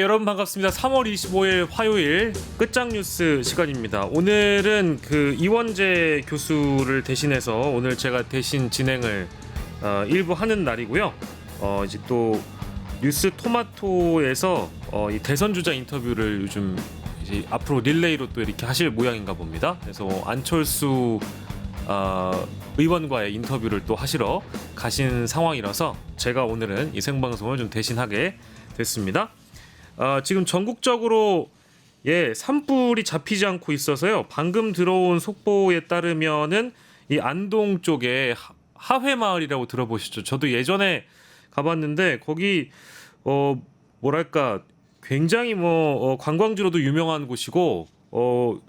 여러분 반갑습니다. 3월 25일 화요일 끝장 뉴스 시간입니다. 오늘은 그 이원재 교수를 대신해서 오늘 제가 대신 진행을 어, 일부 하는 날이고요. 어, 이제 또 뉴스 토마토에서 어, 이 대선 주자 인터뷰를 요즘 이제 앞으로 릴레이로 또 이렇게 하실 모양인가 봅니다. 그래서 안철수 어, 의원과의 인터뷰를 또 하시러 가신 상황이라서 제가 오늘은 이 생방송을 좀 대신하게 됐습니다. 어, 지금 전국적으로 예 산불이 잡히지 않고 있어서요. 방금 들어온 속보에 따르면은 이 안동 쪽에 하- 하회 마을이라고 들어보시죠. 저도 예전에 가봤는데 거기 어 뭐랄까 굉장히 뭐 어, 관광지로도 유명한 곳이고 어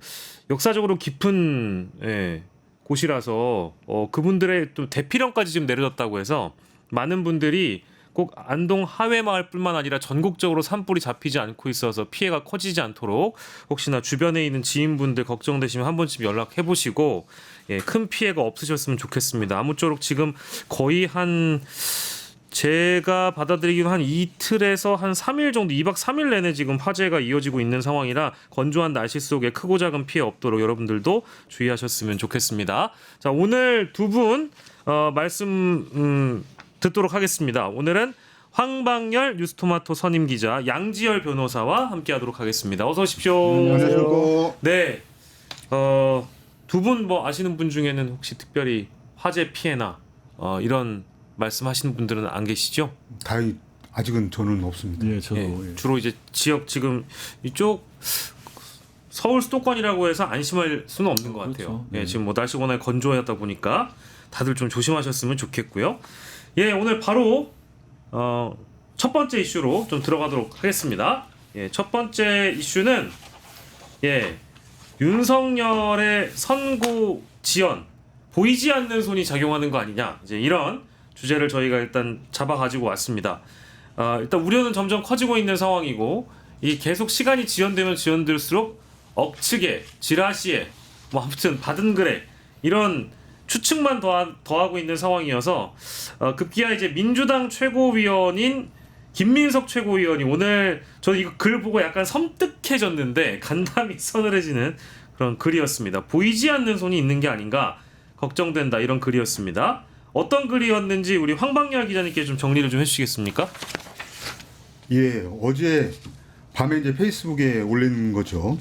역사적으로 깊은 예, 곳이라서 어 그분들의 또 대피령까지 지금 내려졌다고 해서 많은 분들이 꼭 안동 하회마을뿐만 아니라 전국적으로 산불이 잡히지 않고 있어서 피해가 커지지 않도록 혹시나 주변에 있는 지인분들 걱정되시면 한 번쯤 연락해 보시고 예, 큰 피해가 없으셨으면 좋겠습니다. 아무쪼록 지금 거의 한 제가 받아들이기로 한 이틀에서 한 3일 정도 2박 3일 내내 지금 화재가 이어지고 있는 상황이라 건조한 날씨 속에 크고 작은 피해 없도록 여러분들도 주의하셨으면 좋겠습니다. 자 오늘 두분 어, 말씀 음, 듣도록 하겠습니다. 오늘은 황방열 뉴스토마토 선임 기자 양지열 변호사와 함께하도록 하겠습니다. 어서 오십시오. 안녕하세요. 네. 어, 두 분 뭐 아시는 분 중에는 혹시 특별히 화재 피해나 어, 이런 말씀하시는 분들은 안 계시죠? 다행히 아직은 저는 없습니다. 예, 저도 예, 예. 주로 이제 지역 지금 이쪽 서울 수도권이라고 해서 안심할 수는 없는 것 같아요. 그렇죠. 예, 지금 뭐 날씨 워낙 건조하다 보니까 다들 좀 조심하셨으면 좋겠고요. 예, 오늘 바로 어, 첫 번째 이슈로 좀 들어가도록 하겠습니다. 예, 첫 번째 이슈는 예, 윤석열의 선고 지연 보이지 않는 손이 작용하는 거 아니냐 이제 이런 주제를 저희가 일단 잡아 가지고 왔습니다. 아, 일단 우려는 점점 커지고 있는 상황이고 이 계속 시간이 지연되면 지연될수록 억측에 지라시에 뭐 아무튼 받은 글에 이런 추측만 더하, 더하고 있는 상황이어서 어, 급기야 이제 민주당 최고위원인 김민석 최고위원이 오늘 저는 이거 글 보고 약간 섬뜩해졌는데 간담이 서늘해지는 그런 글이었습니다. 보이지 않는 손이 있는 게 아닌가 걱정된다 이런 글이었습니다. 어떤 글이었는지 우리 황방열 기자님께 좀 정리를 좀 해주시겠습니까? 예, 어제 밤에 이제 페이스북에 올린 거죠.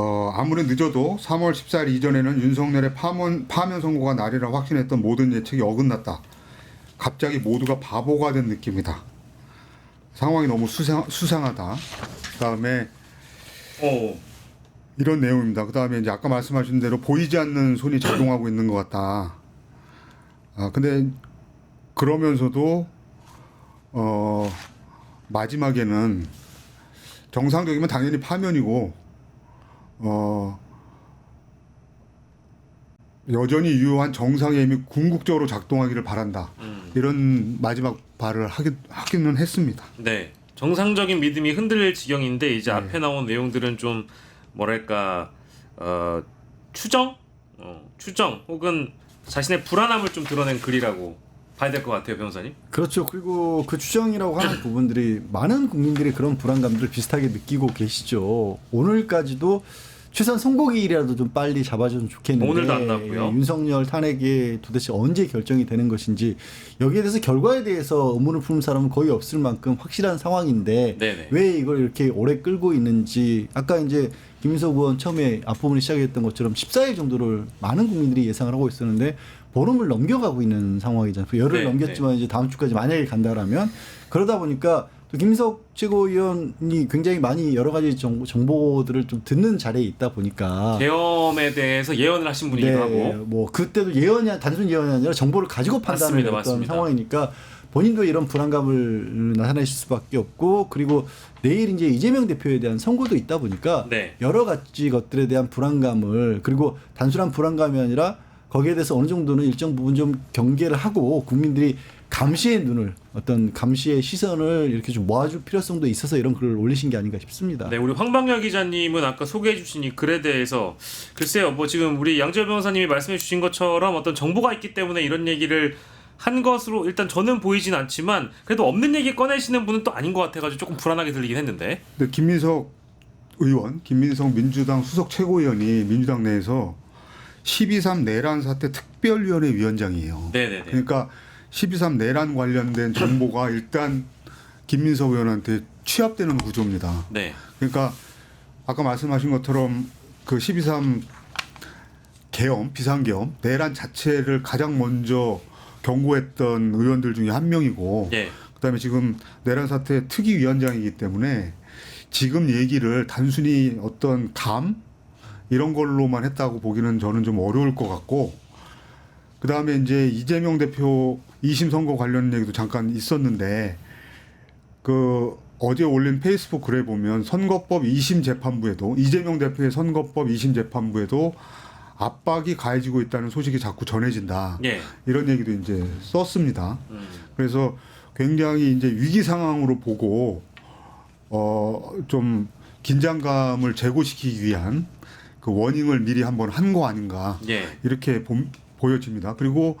어, 아무리 늦어도 3월 14일 이전에는 윤석열의 파면, 파면 선고가 날이라 확신했던 모든 예측이 어긋났다. 갑자기 모두가 바보가 된 느낌이다. 상황이 너무 수상, 수상하다. 그 다음에 어, 이런 내용입니다. 그 다음에 이제 아까 말씀하신 대로 보이지 않는 손이 작동하고 있는 것 같다. 아, 근데 그러면서도, 어, 마지막에는 정상적이면 당연히 파면이고, 어, 여전히 유효한 정상의 힘이 궁극적으로 작동하기를 바란다. 이런 마지막 발을 하기, 하기는 했습니다. 네. 정상적인 믿음이 흔들릴 지경인데 이제 네. 앞에 나온 내용들은 좀 뭐랄까 어, 추정, 어, 추정 혹은 자신의 불안함을 좀 드러낸 글이라고 봐야 될 것 같아요, 변호사님. 그렇죠. 그리고 그 추정이라고 하는 부분들이 많은 국민들이 그런 불안감들을 비슷하게 느끼고 계시죠. 오늘까지도 최소한 선고기일이라도 좀 빨리 잡아주면 좋겠는데 오늘도 안 나왔고요. 예, 윤석열 탄핵이 도대체 언제 결정이 되는 것인지 여기에 대해서 결과에 대해서 의문을 품는 사람은 거의 없을 만큼 확실한 상황인데 네네. 왜 이걸 이렇게 오래 끌고 있는지 아까 이제 김인석 의원 처음에 앞부분에 시작했던 것처럼 14일 정도를 많은 국민들이 예상을 하고 있었는데 보름을 넘겨가고 있는 상황이잖아요. 열을 네, 넘겼지만 이제 다음 주까지 만약에 간다라면 그러다 보니까 또 김인석 최고위원이 굉장히 많이 여러 가지 정보, 정보들을 좀 듣는 자리에 있다 보니까 계엄에 대해서 예언을 하신 분이기도 하고 뭐 그때도 예언이 단순 예언이 아니라 정보를 가지고 판단을 맞습니다, 했던 맞습니다. 상황이니까 본인도 이런 불안감을 나타내실 수밖에 없고 그리고 내일 이제 이재명 대표에 대한 선고도 있다 보니까 네. 여러 가지 것들에 대한 불안감을 그리고 단순한 불안감이 아니라 거기에 대해서 어느 정도는 일정 부분 좀 경계를 하고 국민들이 감시의 눈을 어떤 감시의 시선을 이렇게 좀 모아줄 필요성도 있어서 이런 글을 올리신 게 아닌가 싶습니다. 네, 우리 황방열 기자님은 아까 소개해주신 이 글에 대해서 글쎄요, 뭐 지금 우리 양재 변호사님이 말씀해주신 것처럼 어떤 정보가 있기 때문에 이런 얘기를 한 것으로 일단 저는 보이진 않지만 그래도 없는 얘기 꺼내시는 분은 또 아닌 것 같아가지고 조금 불안하게 들리긴 했는데. 근데 김민석 의원, 김민석 민주당 수석 최고위원이 민주당 내에서 12.3 내란 사태 특별위원회 위원장이에요. 네네네. 그러니까 12.3 내란 관련된 정보가 일단 김민석 의원한테 취합되는 구조입니다. 네. 그러니까 아까 말씀하신 것처럼 그 12.3 계엄, 비상계엄, 내란 자체를 가장 먼저 경고했던 의원들 중에 한 명이고 예. 그다음에 지금 내란 사태 특위 위원장이기 때문에 지금 얘기를 단순히 어떤 감 이런 걸로만 했다고 보기는 저는 좀 어려울 것 같고 그다음에 이제 이재명 대표 2심 선거 관련 얘기도 잠깐 있었는데 그 어제 올린 페이스북 글에 보면 선거법 2심 재판부에도 이재명 대표의 선거법 2심 재판부에도 압박이 가해지고 있다는 소식이 자꾸 전해진다. 예. 이런 얘기도 이제 썼습니다. 음. 그래서 굉장히 이제 위기 상황으로 보고 어 좀 긴장감을 제고시키기 위한 그 워닝을 미리 한번 한 거 아닌가 예. 이렇게 봄- 보여집니다. 그리고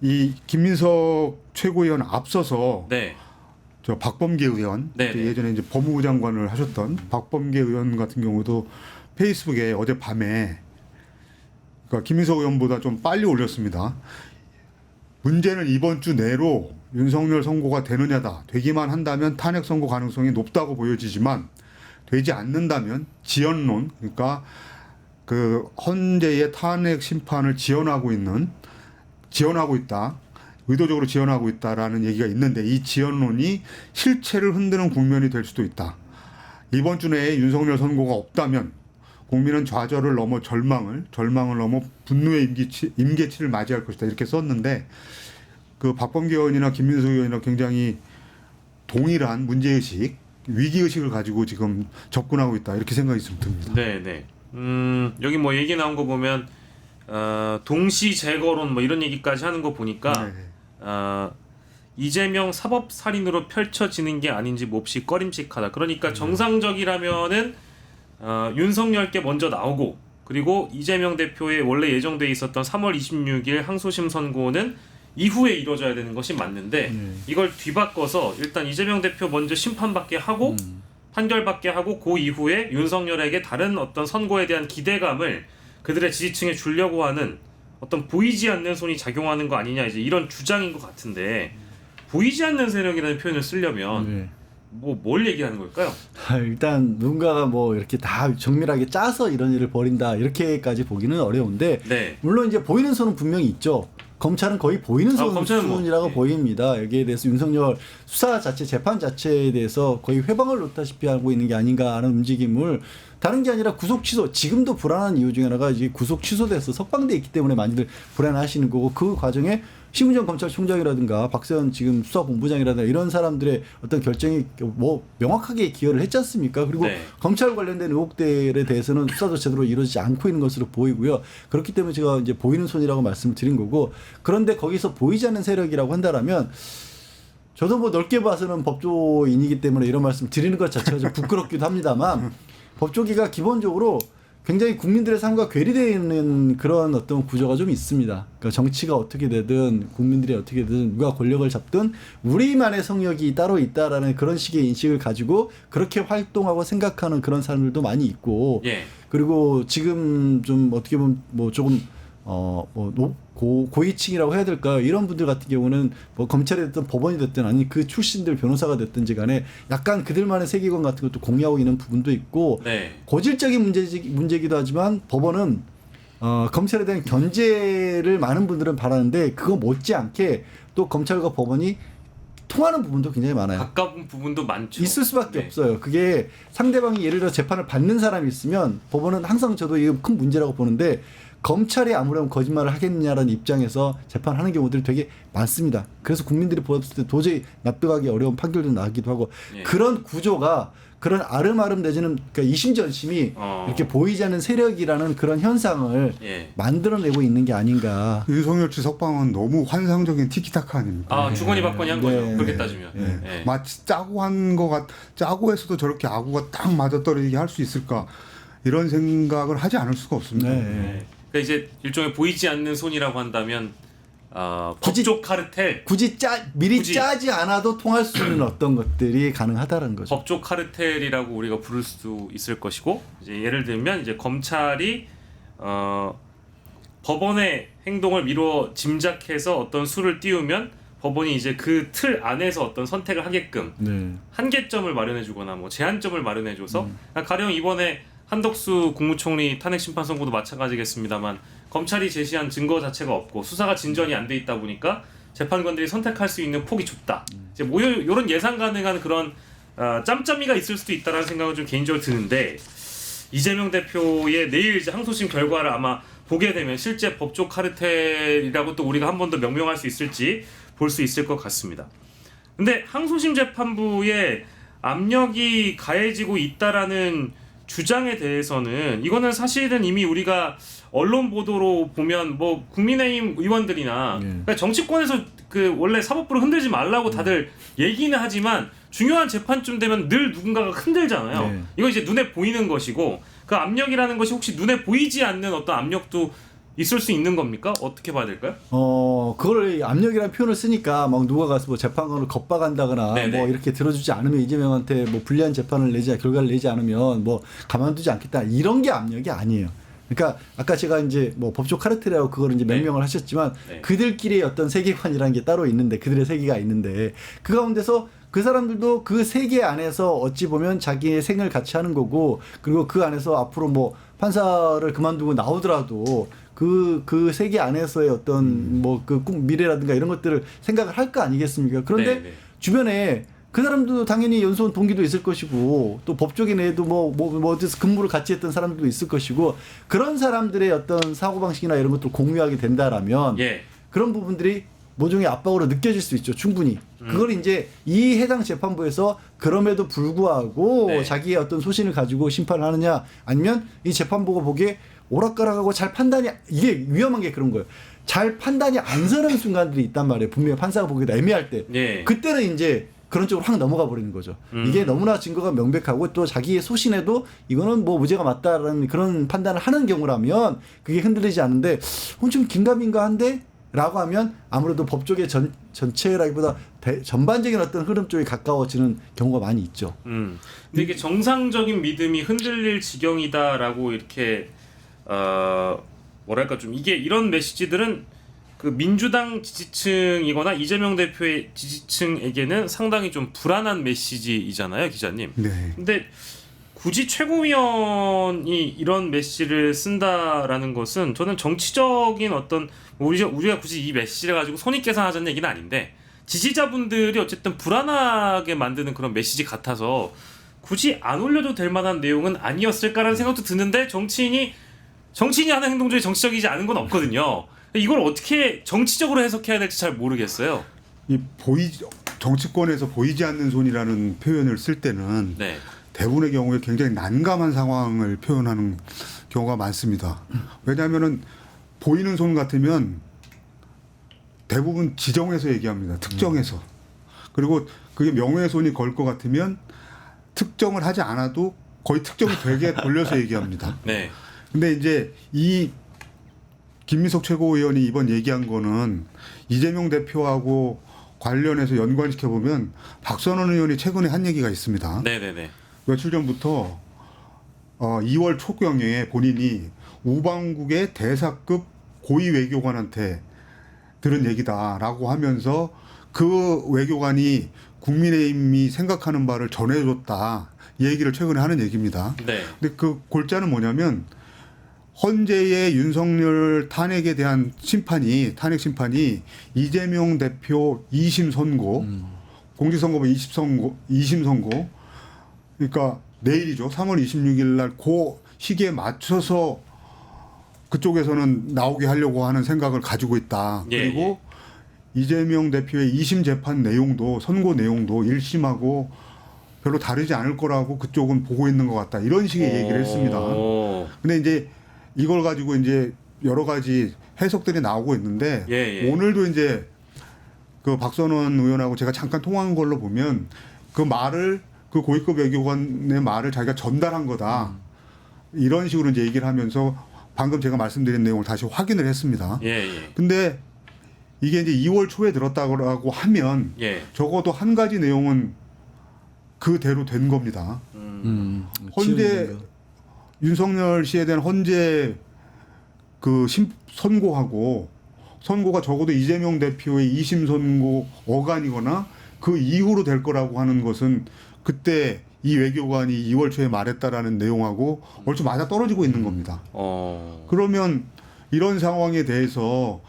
이 김민석 최고위원 앞서서 네. 저 박범계 의원 네, 네. 예전에 이제 법무부 장관을 하셨던 박범계 의원 같은 경우도 페이스북에 어제 밤에 그러니까 김민석 의원보다 좀 빨리 올렸습니다. 문제는 이번 주 내로 윤석열 선고가 되느냐다. 되기만 한다면 탄핵 선고 가능성이 높다고 보여지지만 되지 않는다면 지연론 그러니까 그 헌재의 탄핵 심판을 지연하고 있는 지연하고 있다. 의도적으로 지연하고 있다라는 얘기가 있는데 이 지연론이 실체를 흔드는 국면이 될 수도 있다. 이번 주 내에 윤석열 선고가 없다면 국민은 좌절을 넘어 절망을, 절망을 넘어 분노의 임기치, 임계치를 맞이할 것이다. 이렇게 썼는데 그 박범계 의원이나 김민석 의원이나 굉장히 동일한 문제의식, 위기의식을 가지고 지금 접근하고 있다. 이렇게 생각이 좀 듭니다. 네, 네. 음, 여기 뭐 얘기 나온 거 보면 어, 동시 재거론 뭐 이런 얘기까지 하는 거 보니까 네. 어, 이재명 사법 살인으로 펼쳐지는 게 아닌지 몹시 꺼림칙하다. 그러니까 정상적이라면은 어, 윤석열께 먼저 나오고 그리고 이재명 대표의 원래 예정돼 있었던 3월 26일 항소심 선고는 이후에 이루어져야 되는 것이 맞는데 네. 이걸 뒤바꿔서 일단 이재명 대표 먼저 심판받게 하고 음. 판결받게 하고 그 이후에 윤석열에게 다른 어떤 선거에 대한 기대감을 그들의 지지층에 주려고 하는 어떤 보이지 않는 손이 작용하는 거 아니냐 이제 이런 주장인 것 같은데 보이지 않는 세력이라는 표현을 쓰려면 네. 뭐뭘 얘기하는 걸까요? 아, 일단 누군가가 뭐 이렇게 다 정밀하게 짜서 이런 일을 벌인다 이렇게까지 보기는 어려운데 네. 물론 이제 보이는 손은 분명히 있죠. 검찰은 거의 보이는 아, 손 검찰은 뭐, 수준이라고 예. 보입니다. 여기에 대해서 윤석열 수사 자체, 재판 자체에 대해서 거의 회방을 놓다시피 하고 있는 게 아닌가 하는 움직임을 다른 게 아니라 구속 취소 지금도 불안한 이유 중에 하나가 이제 구속 취소돼서 석방돼 있기 때문에 많이들 불안하시는 거고 그 과정에 심우정 검찰총장이라든가 박세현 지금 수사본부장이라든가 이런 사람들의 어떤 결정이 뭐 명확하게 기여를 했지 않습니까? 그리고 네. 검찰 관련된 의혹들에 대해서는 수사도 제대로 이루어지지 않고 있는 것으로 보이고요. 그렇기 때문에 제가 이제 보이는 손이라고 말씀을 드린 거고 그런데 거기서 보이지 않는 세력이라고 한다라면 저도 뭐 넓게 봐서는 법조인이기 때문에 이런 말씀 드리는 것 자체가 좀 부끄럽기도 합니다만 법조기가 기본적으로 굉장히 국민들의 삶과 괴리되는 그런 어떤 구조가 좀 있습니다. 그러니까 정치가 어떻게 되든 국민들이 어떻게 되든 누가 권력을 잡든 우리만의 성역이 따로 있다라는 그런 식의 인식을 가지고 그렇게 활동하고 생각하는 그런 사람들도 많이 있고 예. 그리고 지금 좀 어떻게 보면 뭐 조금 어뭐 고, 고위층이라고 해야 될까요? 이런 분들 같은 경우는 뭐 검찰이 됐든 법원이 됐든 아니 그 출신들 변호사가 됐든지 간에 약간 그들만의 세계관 같은 것도 공유하고 있는 부분도 있고 네. 고질적인 문제 문제기도 하지만 법원은 어, 검찰에 대한 견제를 많은 분들은 바라는데 그거 못지않게 또 검찰과 법원이 통하는 부분도 굉장히 많아요. 가까운 부분도 많죠. 있을 수밖에 네. 없어요. 그게 상대방이 예를 들어 재판을 받는 사람이 있으면 법원은 항상 저도 이게 큰 문제라고 보는데 검찰이 아무런 거짓말을 하겠느냐라는 입장에서 재판하는 경우들이 되게 많습니다. 그래서 국민들이 보았을 때 도저히 납득하기 어려운 판결도 나기도 하고 예. 그런 구조가 그런 아름아름 내지는 그러니까 이심전심이 어. 이렇게 보이지 않는 세력이라는 그런 현상을 예. 만들어내고 있는 게 아닌가. 윤석열 씨 석방은 너무 환상적인 티키타카 아닙니까? 아 주거니 받거니 한 거죠. 네. 그렇게 따지면. 예. 예. 마치 짜고 한 거 같, 짜고 했어도 저렇게 아구가 딱 맞아 떨어지게 할 수 있을까 이런 생각을 하지 않을 수가 없습니다. 네. 네. 그러니까 이제 일종의 보이지 않는 손이라고 한다면 어, 굳이- 법조 카르텔, 굳이 짜 미리 굳이. 짜지 않아도 통할 수 있는 어떤 것들이 가능하다는 거죠. 법조 카르텔이라고 우리가 부를 수도 있을 것이고 이제 예를 들면 이제 검찰이 어, 법원의 행동을 미루어 짐작해서 어떤 수를 띄우면 법원이 이제 그 틀 안에서 어떤 선택을 하게끔 네. 한계점을 마련해주거나 뭐 제한점을 마련해줘서 가령 이번에 한덕수 국무총리 탄핵 심판 선고도 마찬가지겠습니다만 검찰이 제시한 증거 자체가 없고 수사가 진전이 안 돼 있다 보니까 재판관들이 선택할 수 있는 폭이 좁다. 이제 뭐 요- 요런 예상 가능한 그런 어, 짬짬이가 있을 수도 있다라는 생각은 좀 개인적으로 드는데 이재명 대표의 내일 이제 항소심 결과를 아마 보게 되면 실제 법조 카르텔이라고 또 우리가 한 번 더 명명할 수 있을지 볼 수 있을 것 같습니다. 근데 항소심 재판부에 압력이 가해지고 있다라는 주장에 대해서는 이거는 사실은 이미 우리가 언론 보도로 보면 뭐 국민의힘 의원들이나 네. 그러니까 정치권에서 그 원래 사법부를 흔들지 말라고 다들 얘기는 하지만 중요한 재판쯤 되면 늘 누군가가 흔들잖아요. 네. 이거 이제 눈에 보이는 것이고 그 압력이라는 것이 혹시 눈에 보이지 않는 어떤 압력도 있을 수 있는 겁니까? 어떻게 봐야 될까요? 어, 그걸 압력이라는 표현을 쓰니까 막 누가 가서 뭐 재판관을 겁박한다거나 네네. 뭐 이렇게 들어주지 않으면 이재명한테 뭐 불리한 재판을 내지 결과를 내지 않으면 뭐 가만두지 않겠다 이런 게 압력이 아니에요. 그러니까 아까 제가 이제 뭐 법조 카르텔이라고 그걸 이제 네. 명명을 하셨지만 네. 그들끼리의 어떤 세계관이라는 게 따로 있는데 그들의 세계가 있는데 그 가운데서 그 사람들도 그 세계 안에서 어찌 보면 자기의 생을 같이 하는 거고 그리고 그 안에서 앞으로 뭐 판사를 그만두고 나오더라도 그, 그 세계 안에서의 어떤 음. 뭐그 미래라든가 이런 것들을 생각을 할 거 아니겠습니까? 그런데 네, 네. 주변에 그 사람도 당연히 연수원 동기도 있을 것이고 또 법조계 내에도 뭐, 뭐, 뭐 어디서 근무를 같이 했던 사람들도 있을 것이고 그런 사람들의 어떤 사고방식이나 이런 것들을 공유하게 된다라면 예. 그런 부분들이 모종의 압박으로 느껴질 수 있죠 충분히 음. 그걸 이제 이 해당 재판부에서 그럼에도 불구하고 네. 자기의 어떤 소신을 가지고 심판을 하느냐 아니면 이 재판부가 보기에 오락가락하고 잘 판단이 이게 위험한 게 그런 거예요 잘 판단이 안 서는 순간들이 있단 말이에요 분명히 판사가 보기에도 애매할 때 예. 그때는 이제 그런 쪽으로 확 넘어가 버리는 거죠. 음. 이게 너무나 증거가 명백하고 또 자기의 소신에도 이거는 뭐 무죄가 맞다라는 그런 판단을 하는 경우라면 그게 흔들리지 않는데 어, 좀 긴가민가 한데 라고 하면 아무래도 법조계 전, 전체라기보다 대- 전반적인 어떤 흐름 쪽에 가까워지는 경우가 많이 있죠. 음. 근데 이게 정상적인 믿음이 흔들릴 지경이다라고 이렇게 어 뭐랄까 좀 이게 이런 메시지들은 그 민주당 지지층이거나 이재명 대표의 지지층에게는 상당히 좀 불안한 메시지이잖아요, 기자님. 네. 근데 굳이 최고위원이 이런 메시지를 쓴다라는 것은 저는 정치적인 어떤 뭐 우리가, 우리가 굳이 이 메시지를 가지고 손익 계산하자는 얘기는 아닌데 지지자분들이 어쨌든 불안하게 만드는 그런 메시지 같아서 굳이 안 올려도 될 만한 내용은 아니었을까라는 생각도 드는데 정치인이 정치인이 하는 행동 중에 정치적이지 않은 건 없거든요. 이걸 어떻게 정치적으로 해석해야 될지 잘 모르겠어요. 이 보이 정치권에서 보이지 않는 손이라는 표현을 쓸 때는 네. 대부분의 경우에 굉장히 난감한 상황을 표현하는 경우가 많습니다. 왜냐하면은 보이는 손 같으면 대부분 지정해서 얘기합니다. 특정해서. 그리고 그게 명예의 손이 걸 것 같으면 특정을 하지 않아도 거의 특정이 되게 돌려서 얘기합니다. 네. 근데 이제 이 김민석 최고위원이 이번 얘기한 거는 이재명 대표하고 관련해서 연관시켜 보면 박선원 의원이 최근에 한 얘기가 있습니다. 네, 네, 네. 며칠 전부터 어 2월 초경에 본인이 우방국의 대사급 고위 외교관한테 들은 얘기다라고 하면서 그 외교관이 국민의힘이 생각하는 바를 전해줬다 이 얘기를 최근에 하는 얘기입니다. 네. 근데 그 골자는 뭐냐면 헌재의 윤석열 탄핵에 대한 심판이 탄핵 심판이 이재명 대표 2심 선고 공직선거법 20 선고 2심 선고 그러니까 내일이죠. 3월 26일 날 그 시기에 맞춰서 그쪽에서는 나오게 하려고 하는 생각을 가지고 있다. 예, 그리고 이재명 대표의 2심 재판 내용도 선고 내용도 1심하고 별로 다르지 않을 거라고 그쪽은 보고 있는 것 같다. 이런 식의 얘기를 했습니다. 오. 근데 이제 이걸 가지고 이제 여러 가지 해석들이 나오고 있는데 예, 예. 오늘도 이제 그 박선원 의원하고 제가 잠깐 통화한 걸로 보면 그 말을 그 고위급 외교관의 말을 자기가 전달한 거다. 이런 식으로 이제 얘기를 하면서 방금 제가 말씀드린 내용을 다시 확인을 했습니다. 예, 예. 근데 이게 이제 2월 초에 들었다고 하면 예. 적어도 한 가지 내용은 그대로 된 겁니다. 음, 헌재 지원인가. 윤석열 씨에 대한 헌재 그 심, 선고하고 선고가 적어도 이재명 대표의 2심 선고 어간이거나 그 이후로 될 거라고 하는 것은 그때 이 외교관이 2월 초에 말했다라는 내용하고 얼추 맞아 떨어지고 있는 겁니다. 어. 그러면 이런 상황에 대해서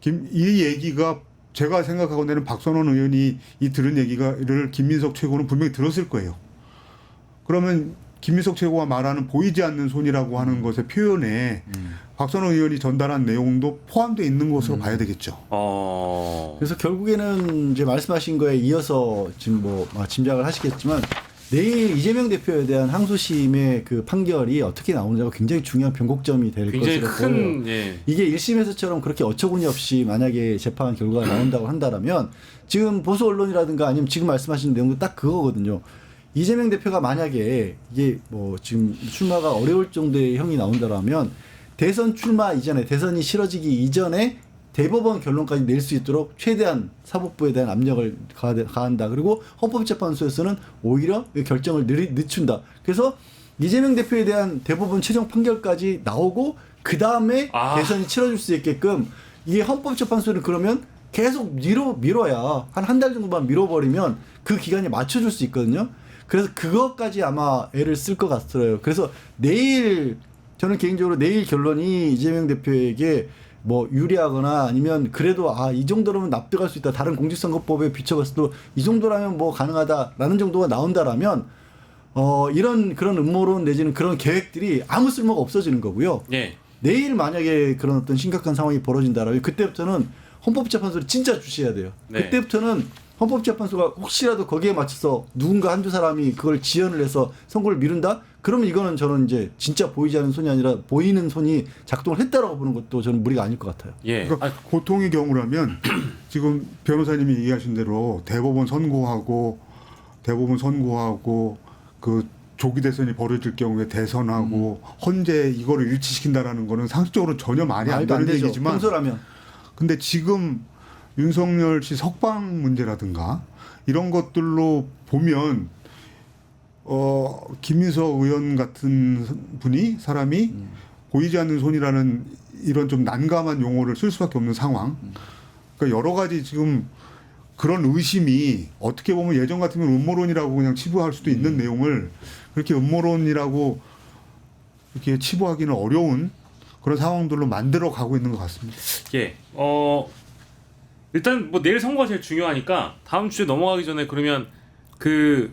김, 이 얘기가 제가 생각하건대는 박선원 의원이 이 들은 얘기가를 김민석 최고는 분명히 들었을 거예요. 그러면 김민석 최고가 말하는 보이지 않는 손이라고 하는 것의 표현에 박선원 의원이 전달한 내용도 포함되어 있는 것으로 봐야 되겠죠. 어. 그래서 결국에는 이제 말씀하신 거에 이어서 지금 뭐 아, 짐작을 하시겠지만 내일 이재명 대표에 대한 항소심의 그 판결이 어떻게 나오느냐가 굉장히 중요한 변곡점이 될 굉장히 것으로 보여요. 큰 예. 이게 1심에서처럼 그렇게 어처구니 없이 만약에 재판 결과가 나온다고 한다면 지금 보수 언론이라든가 아니면 지금 말씀하신 내용도 딱 그거거든요. 이재명 대표가 만약에 이게 뭐 지금 출마가 어려울 정도의 형이 나온다라면 대선 출마 이전에 대선이 치러지기 이전에 대법원 결론까지 낼 수 있도록 최대한 사법부에 대한 압력을 가한다. 그리고 헌법재판소에서는 오히려 이 결정을 늦, 늦춘다. 그래서 이재명 대표에 대한 대법원 최종 판결까지 나오고 그 다음에 아. 대선이 치러질 수 있게끔 이게 헌법재판소는 그러면 계속 미뤄 미뤄야 한 한 달 정도만 미뤄버리면 그 기간에 맞춰줄 수 있거든요. 그래서 그것까지 아마 애를 쓸 것 같아요. 그래서 내일 저는 개인적으로 내일 결론이 이재명 대표에게 뭐 유리하거나 아니면 그래도 아 이 정도라면 납득할 수 있다. 다른 공직선거법에 비춰봤을 때도 이 정도라면 뭐 가능하다라는 정도가 나온다라면 어 이런 그런 음모론 내지는 그런 계획들이 아무 쓸모가 없어지는 거고요. 예. 내일 만약에 그런 어떤 심각한 상황이 벌어진다라면 그때부터는 헌법재판소를 진짜 주시해야 돼요. 네. 그때부터는 헌법재판소가 혹시라도 거기에 맞춰서 누군가 한두 사람이 그걸 지연을 해서 선고를 미룬다? 그러면 이거는 저는 이제 진짜 보이지 않는 손이 아니라 보이는 손이 작동을 했다라고 보는 것도 저는 무리가 아닐 것 같아요. 예. 그러니까 아, 보통의 경우라면 지금 변호사님이 얘기하신 대로 대법원 선고하고 대법원 선고하고 그 조기 대선이 벌어질 경우에 대선하고 헌재 이거를 일치시킨다라는 거는 상식적으로 전혀 말이 안안 되는 되죠. 얘기지만 평소라면 근데 지금 윤석열 씨 석방 문제라든가 이런 것들로 보면 어 김민석 의원 같은 분이 사람이 보이지 않는 손이라는 이런 좀 난감한 용어를 쓸 수밖에 없는 상황. 그러니까 여러 가지 지금 그런 의심이 어떻게 보면 예전 같으면 음모론이라고 그냥 치부할 수도 있는 내용을 그렇게 음모론이라고 이렇게 치부하기는 어려운 그런 상황들로 만들어 가고 있는 것 같습니다. 예. 어 일단 뭐 내일 선거가 제일 중요하니까 다음 주에 넘어가기 전에 그러면 그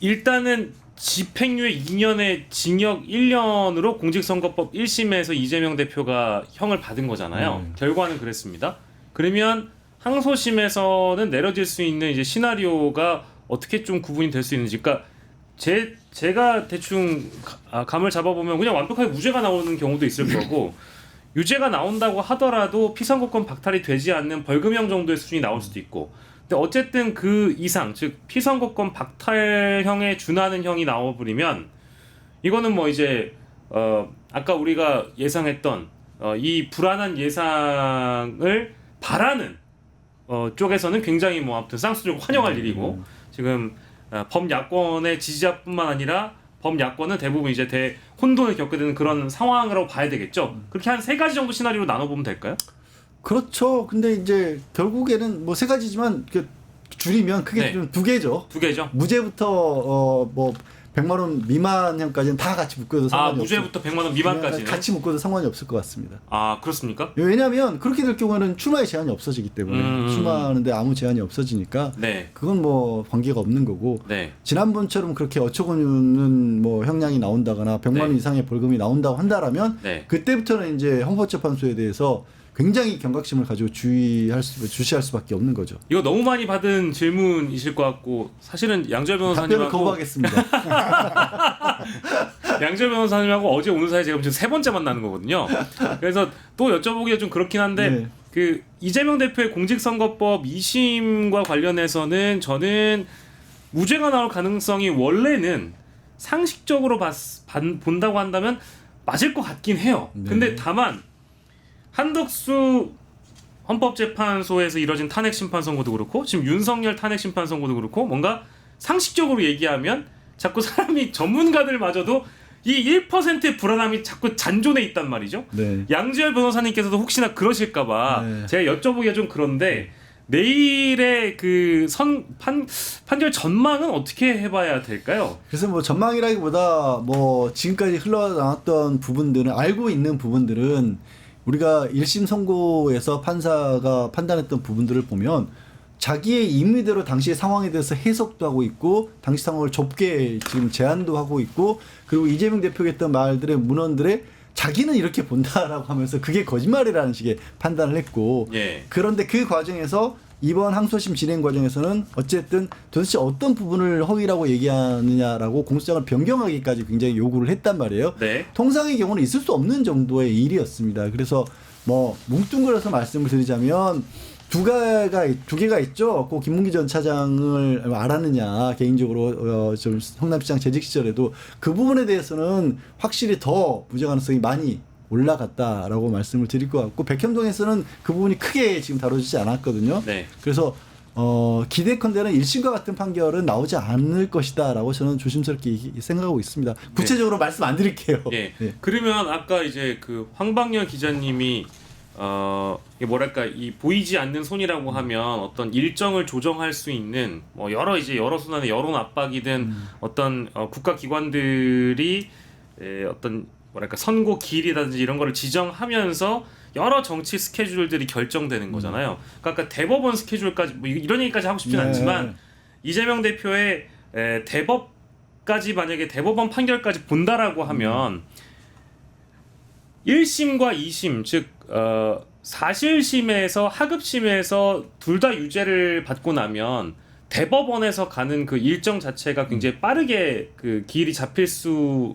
일단은 집행유예 2년에 징역 1년으로 공직선거법 1심에서 이재명 대표가 형을 받은 거잖아요. 결과는 그랬습니다. 그러면 항소심에서는 내려질 수 있는 이제 시나리오가 어떻게 좀 구분이 될 수 있는지, 그러니까 제 제가 대충 가- 아, 감을 잡아보면 그냥 완벽하게 무죄가 나오는 경우도 있을 거고 유죄가 나온다고 하더라도 피선거권 박탈이 되지 않는 벌금형 정도의 수준이 나올 수도 있고. 근데 어쨌든 그 이상 즉 피선거권 박탈형에 준하는 형이 나와버리면 이거는 뭐 이제 어 아까 우리가 예상했던 어, 이 불안한 예상을 바라는 어, 쪽에서는 굉장히 뭐 아무튼 쌍수적으로 환영할 일이고. 지금 어, 범야권의 지지자뿐만 아니라 범야권은 대부분 이제 대 혼돈을 겪게 되는 그런 상황이라고 봐야 되겠죠. 그렇게 한 세 가지 정도 시나리오로 나눠보면 될까요? 그렇죠. 근데 이제 결국에는 뭐 세 가지지만 그 줄이면 크게 네. 좀두 개죠. 두 개죠. 무죄부터 어뭐 100만 원 미만형까지는 다 같이 묶어도 아 상관이 무죄부터 100만 원없 미만까지는. 같이 묶어도 상관이 없을 것 같습니다. 아 그렇습니까? 왜냐하면 그렇게 될 경우에는 출마의 제한이 없어지기 때문에 음. 출마하는데 아무 제한이 없어지니까 네, 그건 뭐 관계가 없는 거고 네, 지난번처럼 그렇게 어처구니없는 뭐 형량이 나온다거나 100만 원 네. 이상의 벌금이 나온다고 한다라면 네. 그때부터는 이제 헌법재판소에 대해서 굉장히 경각심을 가지고 주의할 수 주시할 수밖에 없는 거죠. 이거 너무 많이 받은 질문이실 것 같고 사실은 양재 답변을 변호사님하고 거부하겠습니다. 양재 변호사님하고 어제 오늘 사이 제가 지금 세 번째 만나는 거거든요. 그래서 또 여쭤보기가 좀 그렇긴 한데 네. 그 이재명 대표의 공직선거법 2심과 관련해서는 저는 무죄가 나올 가능성이 원래는 상식적으로 봤, 반- 본다고 한다면 맞을 것 같긴 해요. 네. 근데 다만 한덕수 헌법재판소에서 이뤄진 탄핵 심판 선고도 그렇고 지금 윤석열 탄핵 심판 선고도 그렇고 뭔가 상식적으로 얘기하면 자꾸 사람이 전문가들마저도 이 1%의 불안함이 자꾸 잔존해 있단 말이죠. 네. 양지열 변호사님께서도 혹시나 그러실까봐 네. 제가 여쭤보기가 좀 그런데 내일의 그 선 판 판결 전망은 어떻게 해봐야 될까요? 그래서 뭐 전망이라기보다 뭐 지금까지 흘러나왔던 부분들은 알고 있는 부분들은 우리가 1심 선고에서 판사가 판단했던 부분들을 보면 자기의 임의대로 당시의 상황에 대해서 해석도 하고 있고 당시 상황을 좁게 지금 제안도 하고 있고 그리고 이재명 대표가 했던 말들의 문헌들에 자기는 이렇게 본다라고 하면서 그게 거짓말이라는 식의 판단을 했고 예. 그런데 그 과정에서 이번 항소심 진행 과정에서는 어쨌든 도대체 어떤 부분을 허위라고 얘기하느냐라고 공소장을 변경하기까지 굉장히 요구를 했단 말이에요. 네. 통상의 경우는 있을 수 없는 정도의 일이었습니다. 그래서 뭐 뭉뚱그려서 말씀을 드리자면 두 개가 두 개가 있죠. 꼭 김문기 전 차장을 알았느냐 개인적으로 어, 좀 성남시장 재직 시절에도 그 부분에 대해서는 확실히 더 무죄 가능성이 많이 올라갔다라고 말씀을 드릴 것 같고 백현동에서는 그 부분이 크게 지금 다뤄지지 않았거든요. 네. 그래서 어, 기대컨대는 1심과 같은 판결은 나오지 않을 것이다라고 저는 조심스럽게 이- 생각하고 있습니다. 구체적으로 말씀 안 드릴게요. 예. 네. 그러면 아까 이제 그 황방열 기자님이 어 뭐랄까 이 보이지 않는 손이라고 하면 어떤 일정을 조정할 수 있는 뭐 여러 이제 여러 순환의 여론 압박이든 어떤 어, 국가 기관들이 에, 어떤 뭐랄까 선고 길이라든지 이런 거를 지정하면서 여러 정치 스케줄들이 결정되는 거잖아요. 그러니까 대법원 스케줄까지 뭐 이- 이런 얘기까지 하고 싶진 네. 않지만 이재명 대표의 에, 대법까지 만약에 대법원 판결까지 본다라고 하면 1심과 2심 즉 어, 사실심에서 하급심에서 둘 다 유죄를 받고 나면 대법원에서 가는 그 일정 자체가 굉장히 빠르게 그 기일이 잡힐 수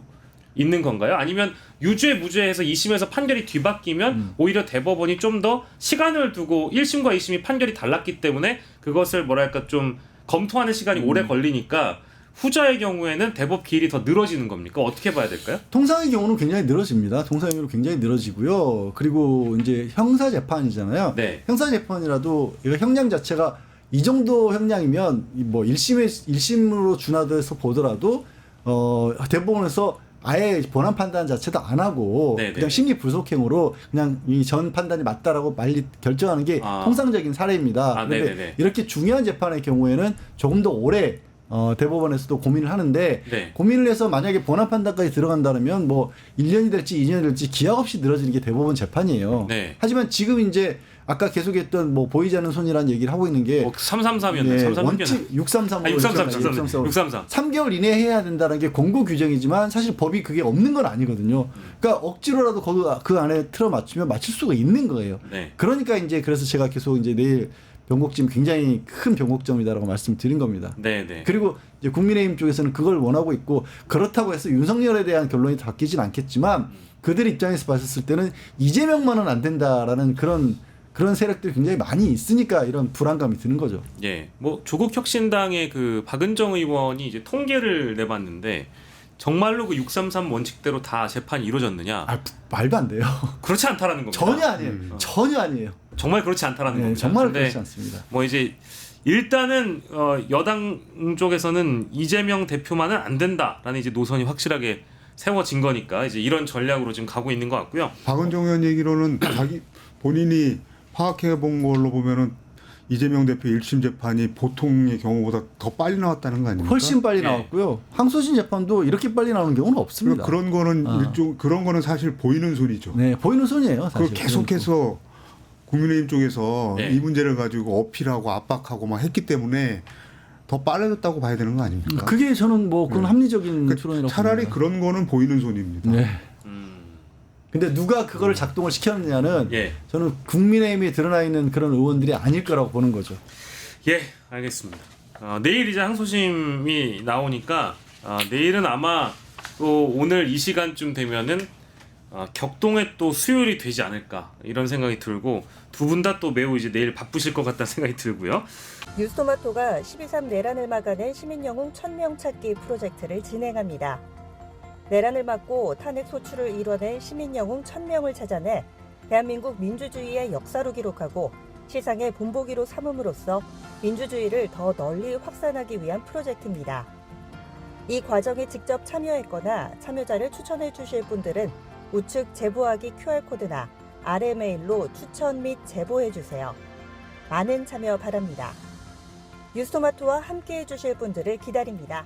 있는 건가요? 아니면 유죄 무죄해서 2심에서 판결이 뒤바뀌면 오히려 대법원이 좀 더 시간을 두고 1심과 2심이 판결이 달랐기 때문에 그것을 뭐랄까 좀 검토하는 시간이 오래 걸리니까 후자의 경우에는 대법 기일이 더 늘어지는 겁니까? 어떻게 봐야 될까요? 통상의 경우는 굉장히 늘어집니다. 통상의 경우는 굉장히 늘어지고요. 그리고 이제 형사 재판이잖아요. 네. 형사 재판이라도 이거 형량 자체가 이 정도 형량이면 이뭐 1심에 1심으로 준하돼서 보더라도 어 대법원에서 아예 본안 판단 자체도 안 하고 네네. 그냥 심리 불속행으로 그냥 이 전 판단이 맞다라고 말리 결정하는 게 아. 통상적인 사례입니다. 아, 그런데 네네네. 이렇게 중요한 재판의 경우에는 조금 더 오래 어, 대법원에서도 고민을 하는데 네. 고민을 해서 만약에 본안 판단까지 들어간다면 뭐 1년이 될지 2년이 될지 기약 없이 늘어지는 게 대법원 재판이에요. 네. 하지만 지금 이제 아까 계속했던 뭐 보이지 않는 손이라는 얘기를 하고 있는 게 뭐 333이었네. 네, 333이었나? 원칙 633으로 아, 633, 633, 633. 3개월 이내에 해야 된다는 게 공고 규정이지만 사실 법이 그게 없는 건 아니거든요. 그러니까 억지로라도 거기 그 안에 틀어 맞추면 맞출 수가 있는 거예요. 네. 그러니까 이제 그래서 제가 계속 이제 내일 변곡점 굉장히 큰 변곡점이다라고 말씀드린 겁니다. 네, 네. 그리고 이제 국민의힘 쪽에서는 그걸 원하고 있고 그렇다고 해서 윤석열에 대한 결론이 바뀌진 않겠지만 그들 입장에서 봤을 때는 이재명만은 안 된다라는 그런 그런 세력들이 굉장히 많이 있으니까 이런 불안감이 드는 거죠. 예. 뭐 조국 혁신당의 그 박은정 의원이 이제 통계를 내봤는데 정말로 그 633 원칙대로 다 재판이 이루어졌느냐? 아 말도 안 돼요. 그렇지 않다라는 겁니다. 전혀 아니에요. 전혀 아니에요. 정말 그렇지 않다라는 네, 겁니다. 정말 그렇지 않습니다. 뭐 이제 일단은 어, 여당 쪽에서는 이재명 대표만은 안 된다라는 이제 노선이 확실하게 세워진 거니까 이제 이런 전략으로 지금 가고 있는 것 같고요. 박은정 의원 얘기로는 자기 본인이 파악해 본 걸로 보면은 이재명 대표 1심 재판이 보통의 경우보다 더 빨리 나왔다는 거 아닙니까? 훨씬 빨리 네. 나왔고요. 항소심 재판도 이렇게 빨리 나오는 경우는 없습니다. 그러니까 그런 거는 아. 일종 그런 거는 사실 보이는 손이죠. 네, 보이는 손이에요. 그걸 사실. 계속해서 국민의힘 쪽에서 네. 이 문제를 가지고 어필하고 압박하고 막 했기 때문에 더 빨라졌다고 봐야 되는 거 아닙니까? 그게 저는 뭐 그건 합리적인 그 추론이라고 차라리 봅니다. 그런 거는 보이는 손입니다. 네. 음, 근데 누가 그거를 작동을 시켰느냐는 예. 저는 국민의힘에 드러나 있는 그런 의원들이 아닐 거라고 보는 거죠. 예, 알겠습니다. 어, 내일 이제 항소심이 나오니까 어, 내일은 아마 또 오늘 이 시간쯤 되면은 어, 격동의 또 수요일이 되지 않을까 이런 생각이 들고 두 분 다 또 매우 이제 내일 바쁘실 것 같다는 생각이 들고요. 뉴스토마토가 12.3 내란을 막아낸 시민영웅 1000명 찾기 프로젝트를 진행합니다. 내란을 막고 탄핵 소추를 이뤄낸 시민영웅 1000명을 찾아내 대한민국 민주주의의 역사로 기록하고 시상의 본보기로 삼음으로써 민주주의를 더 널리 확산하기 위한 프로젝트입니다. 이 과정에 직접 참여했거나 참여자를 추천해 주실 분들은 우측 제보하기 QR코드나 아래 메일로 추천 및 제보해 주세요. 많은 참여 바랍니다. 뉴스토마토와 함께 해주실 분들을 기다립니다.